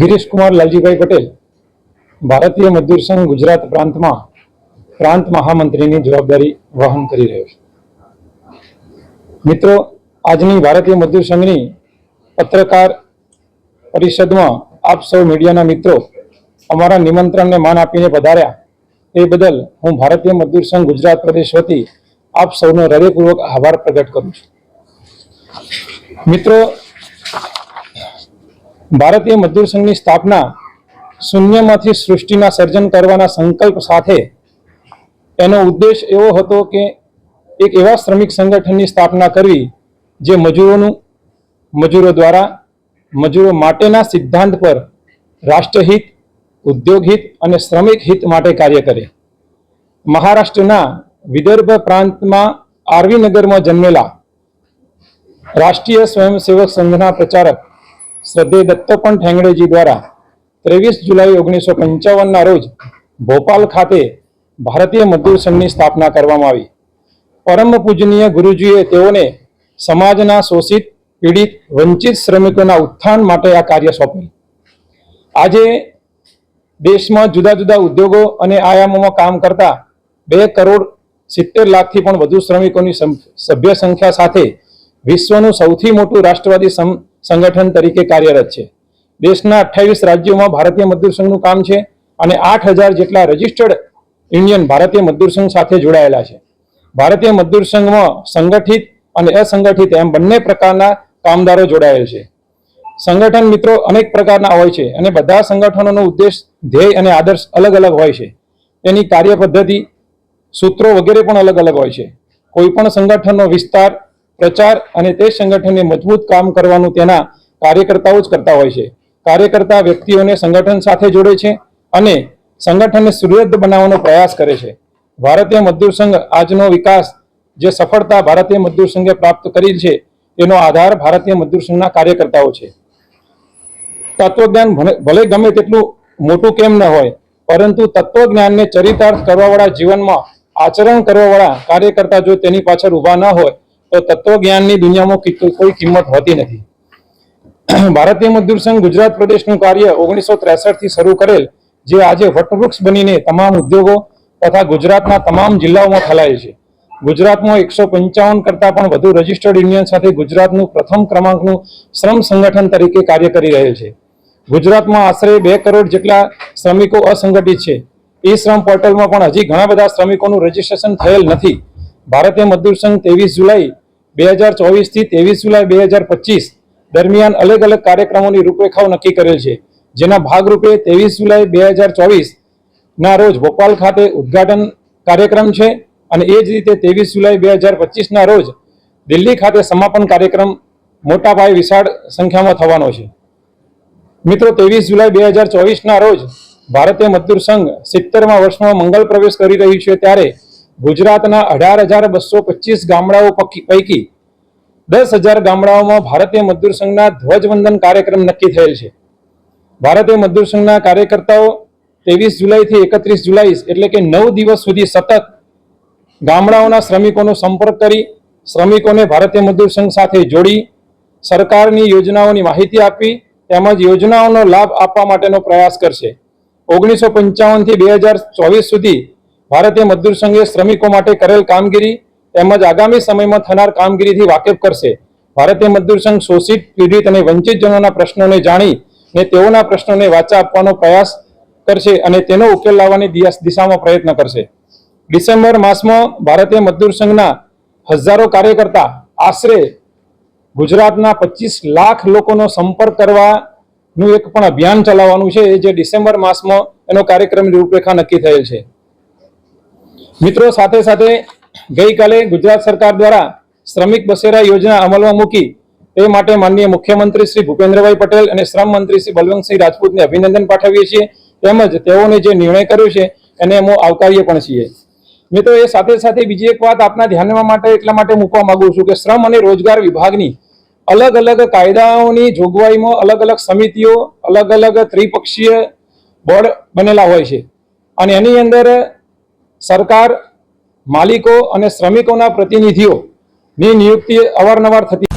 ગિરીશ કુમાર લાલજીભાઈ પટેલ, ભારતીય મજદૂર સંઘ ગુજરાત પ્રાંતમાં પ્રાંત મહામંત્રીની જવાબદારી વહન કરી રહ્યો છે. મિત્રો, આજની ભારતીય મજદૂર સંઘની પત્રકાર પરિષદમાં આપ સૌ મીડિયાના મિત્રો અમારા નિમંત્રણને માન આપીને પધાર્યા એ બદલ હું ભારતીય મજદૂર સંઘ ગુજરાત પ્રદેશ વતી આપ સૌનો હૃદયપૂર્વક આભાર પ્રગટ કરું છું. મિત્રો ભારતીય મજદૂર સંઘની સ્થાપના શૂન્યમાંથી સૃષ્ટિના સર્જન કરવાના સંકલ્પ સાથે એનો ઉદ્દેશ એવો હતો કે એક એવા શ્રમિક સંગઠનની સ્થાપના કરવી જે મજૂરોનું, મજૂરો દ્વારા, મજૂરો માટેના સિદ્ધાંત પર રાષ્ટ્રહિત ઉદ્યોગ હિત અને શ્રમિક હિત માટે કાર્ય કરે. મહારાષ્ટ્રના વિદર્ભ પ્રાંતમાં આરવી નગરમાં જન્મેલા રાષ્ટ્રીય સ્વયંસેવક સંઘના પ્રચારક શ્રદ્ધેય દત્તપંત ઠેંગડેજી દ્વારા ત્રેવીસ જુલાઈ ઓગણીસો પંચાવનના રોજ ભોપાલ ખાતે ભારતીય મજદૂર સંઘની સ્થાપના કરવામાં આવી. પરમ પૂજનીય ગુરુજીએ તેઓને સમાજના શોષિત, પીડિત, વંચિત શ્રમિકોના ઉત્થાન માટે આ કાર્ય સોંપ્યું. આજે દેશમાં જુદા જુદા ઉદ્યોગો અને આયામોમાં કામ કરતા બે કરોડ સિત્તેર લાખથી પણ વધુ શ્રમિકોની સભ્ય સંખ્યા સાથે વિશ્વનું સૌથી મોટું રાષ્ટ્રવાદી સંગઠન તરીકે કાર્યરત છે. દેશના અઠ્યાવીસ રાજ્યોમાં ભારતીય મજદૂર સંઘનું કામ છે અને આઠ હજાર જેટલા રજિસ્ટર્ડ યુનિયન ભારતીય મજદૂર સંઘ સાથે જોડાયેલા છે. ભારતીય મજદૂર સંઘમાં સંગઠિત અને અસંગઠિત એમ બંને પ્રકારના કામદારો જોડાયેલ છે. સંગઠન મિત્રો અનેક પ્રકારના હોય છે અને બધા સંગઠનોનો ઉદ્દેશ ધ્યેય અને આદર્શ અલગ અલગ હોય છે. તેની કાર્ય પદ્ધતિ સૂત્રો વગેરે પણ અલગ અલગ હોય છે. કોઈ પણ સંગઠનનો વિસ્તાર પ્રચાર અને તે સંગઠનને મજબૂત કામ કરવાનું તેના કાર્યકર્તાઓ જ કરતા હોય છે. કાર્યકર્તા વ્યક્તિઓને સંગઠન સાથે જોડે છે અને સંગઠનને સુદૃઢ બનાવવાનો પ્રયાસ કરે છે. ભારતીય મજદૂર સંઘ આજનો વિકાસ જે સફળતા ભારતીય મજદૂર સંઘે પ્રાપ્ત કરી છે, તેનો આધાર ભારતીય મજદૂર સંઘના કાર્યકર્તાઓ છે. તત્વજ્ઞાન ભલે ગમે તેટલું મોટું કેમ ન હોય, પરંતુ તત્વજ્ઞાનને ચરિતાર્થ કરવાવાળા જીવનમાં આચરણ કરવાવાળા કાર્યકર્તા જો તેની પાછળ ઊભા ન હોય તો તત્વજ્ઞાનની દુનિયામાં કોઈ કિંમત હોતી નથી. ભારતીય મજદૂર સંઘ ગુજરાત પ્રદેશનું કાર્ય ઓગણીસો થી શરૂ કરેલ, જે આજે વટવૃક્ષ બનીને તમામ ઉદ્યોગો તથા ગુજરાતના તમામ જિલ્લાઓમાં ફેલાય છે. ગુજરાતમાં એકસો પંચાવન કરતા પણ વધુ રજિસ્ટર્ડ યુનિયન સાથે ગુજરાતનું પ્રથમ ક્રમાંકનું શ્રમ સંગઠન તરીકે કાર્ય કરી રહેલ છે. ગુજરાતમાં આશરે બે કરોડ જેટલા શ્રમિકો અસંગઠિત છે. ઈ શ્રમ પોર્ટલમાં પણ હજી ઘણા બધા શ્રમિકોનું રજીસ્ટ્રેશન થયેલ નથી. ભારતીય મજદૂર સંઘ ત્રેવીસ જુલાઈ બે હજાર ચોવીસથી ત્રેવીસ જુલાઈ બે હજાર પચીસ દરમિયાન અલગ અલગ કાર્યક્રમોની રૂપરેખાઓ નક્કી કરેલ છે. જેના ભાગરૂપે ત્રેવીસ જુલાઈ બે હજાર ચોવીસના રોજ ભોપાલ ખાતે ઉદ્ઘાટન કાર્યક્રમ છે અને એ જ રીતે ત્રેવીસ જુલાઈ બે હજાર પચીસના રોજ દિલ્હી ખાતે સમાપન કાર્યક્રમ મોટા પાયે વિશાળ સંખ્યામાં થવાનો છે. મિત્રો, ત્રેવીસ જુલાઈ બે હજાર ચોવીસના રોજ ભારતીય મજદૂર સંઘ સિત્તેરમા વર્ષમાં મંગલ પ્રવેશ કરી રહ્યું છે ત્યારે ગુજરાતના અઢાર હજાર બસો પચીસ ગામડાઓ પકી- દસ હજાર ગામડાઓમાં ભારતીય મજદૂર સંઘના ધ્વજવંદન કાર્યક્રમ નક્કી થયેલ છે. ભારતીય મજદૂર સંઘના કાર્યકર્તાઓ ત્રેવીસ જુલાઈથી એકત્રીસ જુલાઈ એટલે કે નવ દિવસ સુધી સતત ગામડાઓના શ્રમિકોનો સંપર્ક કરી, શ્રમિકોને ભારતીય મજદૂર સંઘ સાથે જોડી, સરકારની યોજનાઓની માહિતી આપી, તેમજ યોજનાઓનો લાભ આપવા માટેનો પ્રયાસ કરશે. ઓગણીસો પંચાવનથી બે હજાર ચોવીસ સુધી ભારતીય મજદૂર સંઘે શ્રમિકો માટે કરેલ કામગીરી તેમજ આગામી સમયમાં થનાર કામગીરીથી વાકેફ કરશે. ભારતીય મજદૂર સંઘ શોષિત, પીડિત અને વંચિત જનોના પ્રશ્નોને જાણી ને તેઓના પ્રશ્નોને વાચા આપવાનો પ્રયાસ કરશે અને તેનો ઉકેલ લાવવાની દિશામાં પ્રયત્ન કરશે. ડિસેમ્બર માસમાં ભારતીય મજદૂર સંઘના હજારો કાર્યકર્તા આશરે ગુજરાતના પચીસ લાખ લોકોનો સંપર્ક કરવાનું એક પણ અભિયાન ચલાવવાનું છે. જે ડિસેમ્બર માસમાં એનો કાર્યક્રમની રૂપરેખા નક્કી થયેલ છે. મિત્રો, સાથે સાથે ગઈકાલે ગુજરાત સરકાર દ્વારા શ્રમિક બસેરા યોજના અમલમાં મૂકી તે માટે માનનીય મુખ્યમંત્રી શ્રી ભૂપેન્દ્રભાઈ પટેલ અને શ્રમ મંત્રી શ્રી બલવંતસિંહ રાજપૂતને અભિનંદન પાઠવીએ છીએ. તેમજ તેઓને જે નિર્ણય કર્યો છે, એને અમે આવકારીએ પણ છીએ. મિત્રો, એ સાથે સાથે બીજી એક વાત આપના ધ્યાનમાં માટે એટલા માટે મૂકવા માંગુ છું કે શ્રમ અને રોજગાર વિભાગની અલગ અલગ કાયદાઓની જોગવાઈમાં અલગ અલગ સમિતિઓ, અલગ અલગ ત્રિપક્ષીય બોર્ડ બનેલા હોય છે. અને એની અંદર સરકાર માલિકો અને શ્રમિકોના પ્રતિનિધિઓની નિયુક્તિ અવારનવાર થતી